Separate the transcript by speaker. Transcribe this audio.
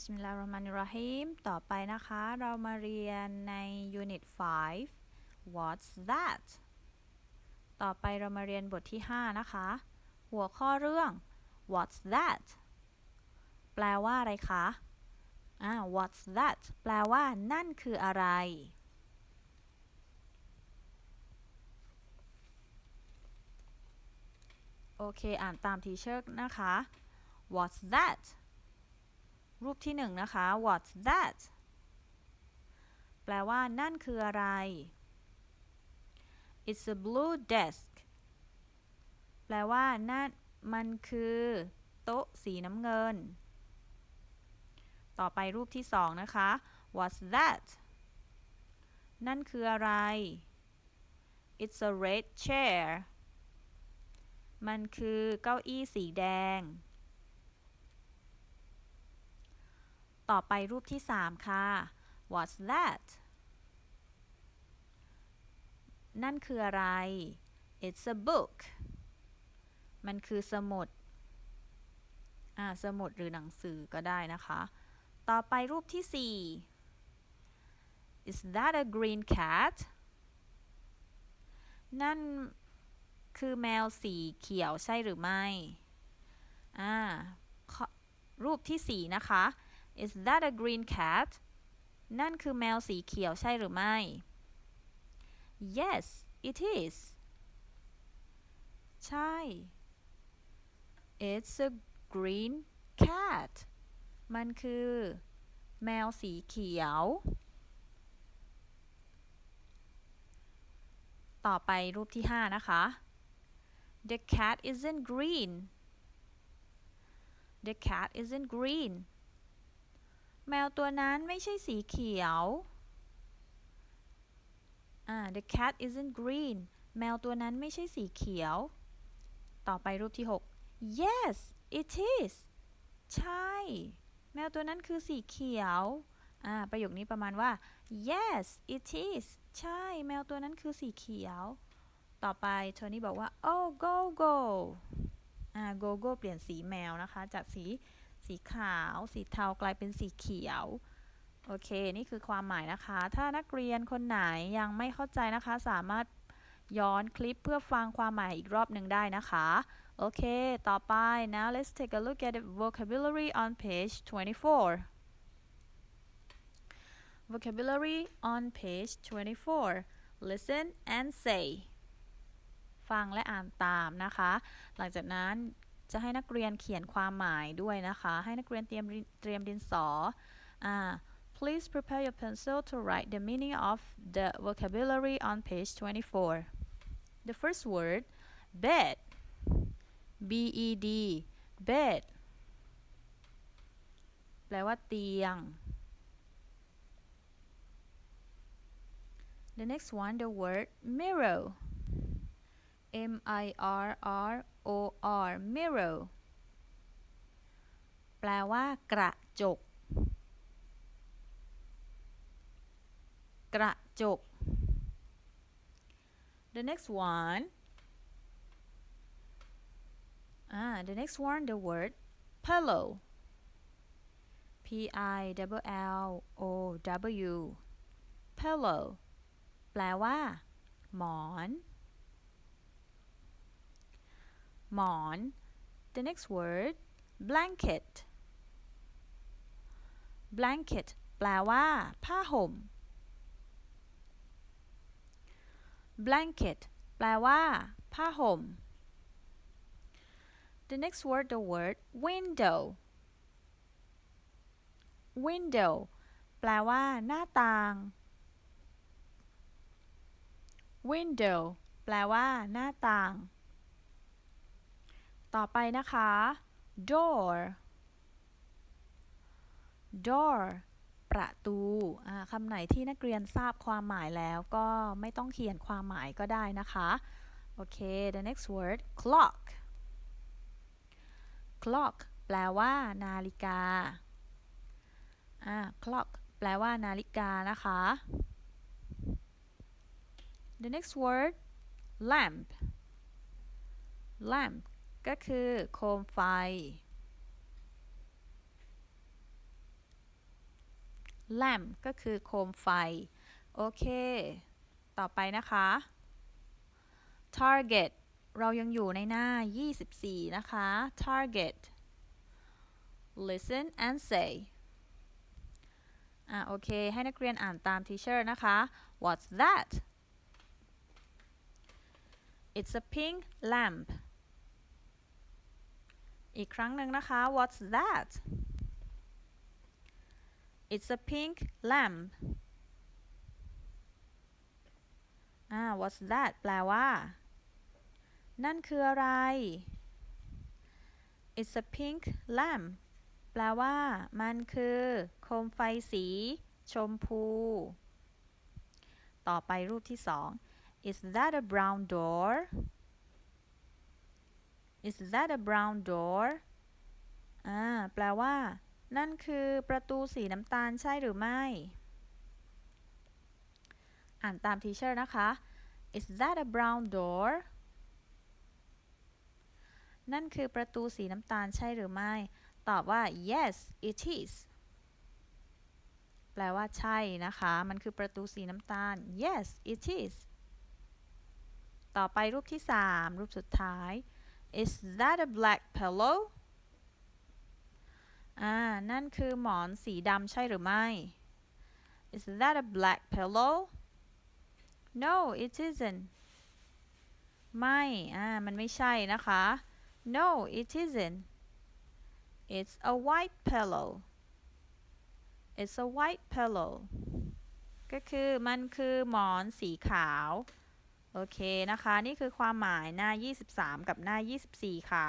Speaker 1: บิสมิลลาฮิรเราะห์มานิรเราะฮีมต่อไปนะคะ เรามาเรียนใน Unit 5 What's that ต่อไปเรามาเรียนบทที่ 5 นะคะ หัวข้อเรื่อง What's that แปลว่าอะไรคะอ่า What's that แปลว่า นั่นคืออะไร โอเค อ่านตามทีเชอร์นะคะ What's that รูปที่หนึ่งนะคะ What's that แปลว่านั่นคืออะไร It's a blue desk แปลว่านั่นมันคือโต๊ะสีน้ำเงิน ต่อไปรูปที่สองนะคะ What's that นั่นคืออะไร It's a red chair มันคือเก้าอี้สีแดง ต่อไปรูปที่ 3 ค่ะ What's that นั่นคืออะไร It's a book มันคือสมุด อ่า สมุดหรือหนังสือก็ได้นะคะ ต่อไปรูปที่ 4 Is that a green cat นั่นคือแมวสีเขียวใช่หรือไม่ อ่า รูปที่ 4 นะคะ Is that a green cat นั่นคือแมวสีเขียวใช่หรือไม่ Yes it is ใช่ It's a green cat มันคือ แมวสีเขียว ต่อไปรูปที่ 5 นะคะ The cat isn't green The cat isn't green แมวตัวนั้นไม่ใช่สีเขียว the cat isn't green แมวตัวนั้นไม่ใช่สีเขียว ต่อไปรูปที่ 6 yes it is ใช่ แมวตัวนั้นคือสีเขียว อ่า ประโยคนี้ประมาณว่า yes it is ใช่ แมวตัวนั้นคือสีเขียว ต่อไปโทนี่บอกว่า oh go go อ่า go go เปลี่ยนสีแมวนะคะ จากสี สีขาว สีเทากลายเป็นสีเขียว โอเค นี่คือความหมายนะคะ ถ้านักเรียนคนไหนยังไม่เข้าใจนะคะ สามารถย้อนคลิปเพื่อฟังความหมายอีกรอบหนึ่งได้นะคะ โอเค ต่อไป now let's take a look at the vocabulary on page 24 vocabulary on page 24 listen and say ฟังและอ่านตามนะคะ หลังจากนั้น จะให้นักเรียนเขียนความหมายด้วยนะคะ ให้นักเรียนเตรียมเตรียมดินสออ่า Please prepare your pencil to write the meaning of the vocabulary on page 24. The first word, bed. B E D, bed. แปลว่าเตียง The next one, the word mirror. M I R R O R mirror แปลว่ากระจก กระจก the next one ah the next one the word pillow P I W L O W pillow แปลว่า หมอน หมอน the next word blanket blanket แปลว่า ผ้าห่ม blanket แปลว่า ผ้าห่ม the next word the word window window แปลว่า หน้าต่าง window แปลว่า หน้าต่าง ต่อไปนะคะ door door ประตูคำไหนที่นักเรียนทราบความหมายแล้วก็ไม่ต้องเขียนความหมายก็ได้นะคะ โอเค the next word clock clock แปลว่านาฬิกาอ่า clock แปลว่านาฬิกานะคะ the next word lamp lamp ก็คือโคมไฟ lamp ก็คือโคมไฟ โอเค ต่อไปนะคะ target เรายังอยู่ในหน้า 24 นะคะ target listen and say อะโอเค ให้นักเรียนอ่านตาม teacher นะคะ what's that it's a pink lamp อีกครั้งหนึ่งนะคะ what's that it's a pink lamp อ่า what's that แปลว่า นั่นคืออะไร it's a pink lamp แปลว่า มันคือโคมไฟสี ชมพู ต่อไปรูปที่สอง is that a brown door is that a brown door อ่า แปลว่า นั่นคือประตูสีน้ำตาลใช่หรือไม่ อ่านตามทีเชอร์นะคะ is that a brown door นั่นคือประตูสีน้ำตาลใช่หรือไม่ ตอบว่า yes it is แปลว่าใช่นะคะ มันคือประตูสีน้ำตาล yes it is ต่อไปรูปที่ 3 รูปสุดท้าย is that a black pillow อ่า นั่นคือหมอนสีดำใช่หรือไม่ is that a black pillow no it isn't ไม่ อ่า มันไม่ใช่นะคะ no it isn't it's a white pillow it's a white pillow ก็คือมันคือหมอนสีขาว โอเคนะคะ นี่คือความหมายหน้า 23 กับหน้า 24 ค่ะ